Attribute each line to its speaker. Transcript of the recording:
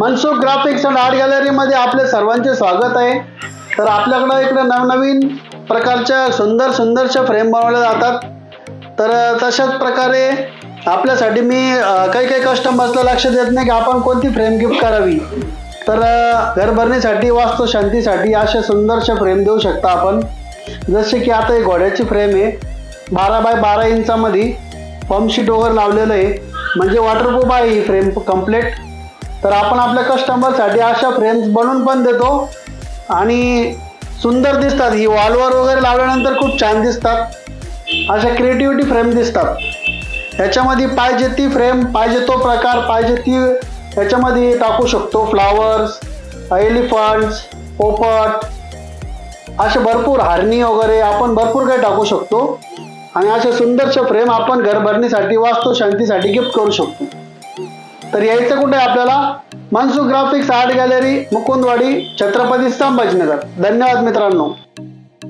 Speaker 1: Mansukh graphics and art गॅलरीमध्ये आपले सर्वांचे स्वागत आहे. तर आपल्याकडं इकडे नवनवीन प्रकारच्या सुंदर सुंदरशा फ्रेम बनवल्या जातात. तर तशाच प्रकारे आपल्यासाठी मी काही काही कस्टमर्सला लक्ष देत नाही की आपण कोणती फ्रेम गिफ्ट करावी. तर घरभरणीसाठी वास्तू शांतीसाठी अशा सुंदरशा फ्रेम देऊ शकता आपण. जसे की आता ही घोड्याची फ्रेम आहे. बारा बाय बारा इंचामध्ये पम्पशीट वगैरे लावलेलं आहे. म्हणजे वॉटरप्रूफ आहे ही फ्रेम कंप्लीट तर आपण आपल्या कस्टमरसाठी अशा फ्रेम्स बनवून पण देतो. आणि सुंदर दिसतात. ही वॉलवर वगैरे लावल्यानंतर खूप छान दिसतात. अशा क्रिएटिव्हिटी फ्रेम दिसतात. याच्यामध्ये पाहिजे ती फ्रेम पाहिजे तो प्रकार पाहिजे ती ह्याच्यामध्ये टाकू शकतो. फ्लावर्स एलिफंट्स पोपट असे भरपूर हारणी वगैरे आपण भरपूर काही टाकू शकतो. आणि असे सुंदरचे प्रेम आपण घरभरणीसाठी वास्तू शांतीसाठी गिफ्ट करू शकतो. तर यायचं कुठे आहे आपल्याला? Mansukh graphics art gallery Mukundwadi Chhatrapati Sambhajinagar. धन्यवाद मित्रांनो.